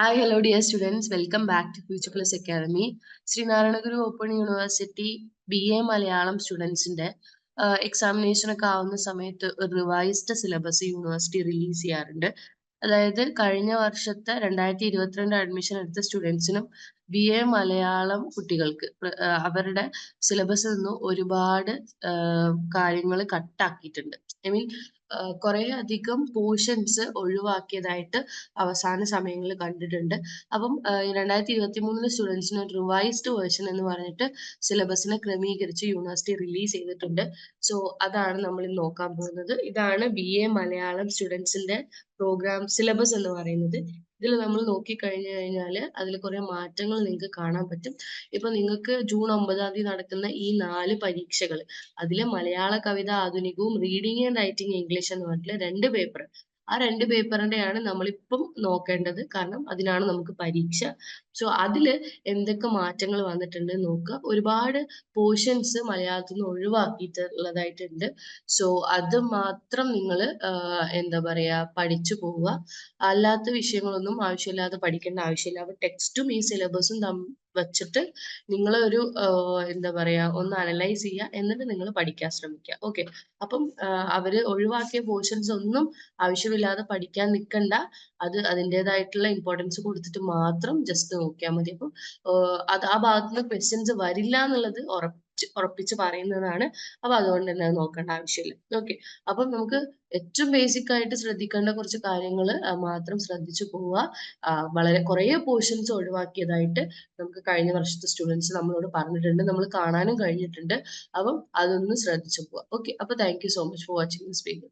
Hi, hello dear students. Welcome back to Future Plus Academy. Sree Narayana Guru open university B A Malayalam സ്റ്റുഡൻസിന്റെ examination ഒക്കെ ആവുന്ന സമയത്ത് ഒരു revised syllabus university release ചെയ്യാറുണ്ട് അതായത് കഴിഞ്ഞ വർഷത്തെ രണ്ടായിരത്തി ഇരുപത്തിരണ്ട് അഡ്മിഷൻ എടുത്ത സ്റ്റുഡൻസിനും ബി എ മലയാളം കുട്ടികൾക്ക് അവരുടെ സിലബസിൽ നിന്ന് ഒരുപാട് കാര്യങ്ങൾ കട്ടാക്കിയിട്ടുണ്ട് ഐ മീൻ കുറെ അധികം പോർഷൻസ് ഒഴിവാക്കിയതായിട്ട് അവസാന സമയങ്ങളിൽ കണ്ടിട്ടുണ്ട്. അപ്പം രണ്ടായിരത്തി ഇരുപത്തി മൂന്നിലെ സ്റ്റുഡൻസിന് റിവൈസ്ഡ് വേർഷൻ എന്ന് പറഞ്ഞിട്ട് സിലബസിനെ ക്രമീകരിച്ച് യൂണിവേഴ്സിറ്റി റിലീസ് ചെയ്തിട്ടുണ്ട്. സോ അതാണ് നമ്മൾ നോക്കാൻ പോകുന്നത്. ഇതാണ് ബി എ മലയാളം സ്റ്റുഡൻസിന്റെ പ്രോഗ്രാം സിലബസ് എന്ന് പറയുന്നത്. ഇതിൽ നമ്മൾ നോക്കി കഴിഞ്ഞു കഴിഞ്ഞാൽ അതിൽ കുറെ മാറ്റങ്ങൾ നിങ്ങൾക്ക് കാണാൻ പറ്റും. ഇപ്പൊ നിങ്ങൾക്ക് ജൂൺ ഒമ്പതാം തീയതി നടക്കുന്ന ഈ നാല് പരീക്ഷകൾ അതിലെ മലയാള കവിത ആധുനികവും റീഡിംഗ് ആൻഡ് റൈറ്റിംഗ് ഇംഗ്ലീഷ് എന്ന് പറഞ്ഞിട്ടുള്ള രണ്ട് പേപ്പർ ആ രണ്ട് പേപ്പറിന്റെയാണ് നമ്മളിപ്പം നോക്കേണ്ടത്. കാരണം അതിനാണ് നമുക്ക് പരീക്ഷ സോ അതിൽ എന്തൊക്കെ മാറ്റങ്ങൾ വന്നിട്ടുണ്ട് നോക്കുക. ഒരുപാട് പോർഷൻസ് മലയാളത്തിൽ നിന്ന് ഒഴിവാക്കിയിട്ടുള്ളതായിട്ടുണ്ട്. സോ അത് മാത്രം നിങ്ങൾ എന്താ പറയാ പഠിച്ചു പോവുക. അല്ലാത്ത വിഷയങ്ങളൊന്നും ആവശ്യമില്ലാതെ പഠിക്കേണ്ട ആവശ്യമില്ല. അപ്പൊ ടെക്സ്റ്റും ഈ സിലബസും വെച്ചിട്ട് നിങ്ങൾ ഒരു എന്താ പറയാ ഒന്ന് അനലൈസ് ചെയ്യുക. എന്നിട്ട് നിങ്ങൾ പഠിക്കാൻ ശ്രമിക്കുക. ഓക്കെ അപ്പം അവർ ഒഴിവാക്കിയ പോർഷൻസ് ഒന്നും ആവശ്യമില്ലാതെ പഠിക്കാൻ നിൽക്കണ്ട അത് അതിന്റെതായിട്ടുള്ള ഇമ്പോർട്ടൻസ് കൊടുത്തിട്ട് മാത്രം ജസ്റ്റ് നോക്കിയാൽ മതി. അപ്പം അത് ആ ഭാഗത്ത് നിന്ന് ക്വസ്റ്റ്യൻസ് വരില്ല എന്നുള്ളത് ഉറപ്പിച്ച് ഉറപ്പിച്ച് പറയുന്നതാണ്. അപ്പൊ അതുകൊണ്ട് തന്നെ അത് നോക്കേണ്ട ആവശ്യമില്ല. ഓക്കെ അപ്പം നമുക്ക് ഏറ്റവും ബേസിക് ആയിട്ട് ശ്രദ്ധിക്കേണ്ട കുറച്ച് കാര്യങ്ങൾ മാത്രം ശ്രദ്ധിച്ചു പോവുക. വളരെ കുറേ പോർഷൻസ് ഒഴിവാക്കിയതായിട്ട് നമുക്ക് കഴിഞ്ഞ വർഷത്തെ സ്റ്റുഡൻസ് നമ്മളോട് പറഞ്ഞിട്ടുണ്ട്. നമ്മൾ കാണാനും കഴിഞ്ഞിട്ടുണ്ട്. അപ്പം അതൊന്ന് ശ്രദ്ധിച്ചു പോവുക. ഓക്കെ അപ്പൊ thank so much for watching this video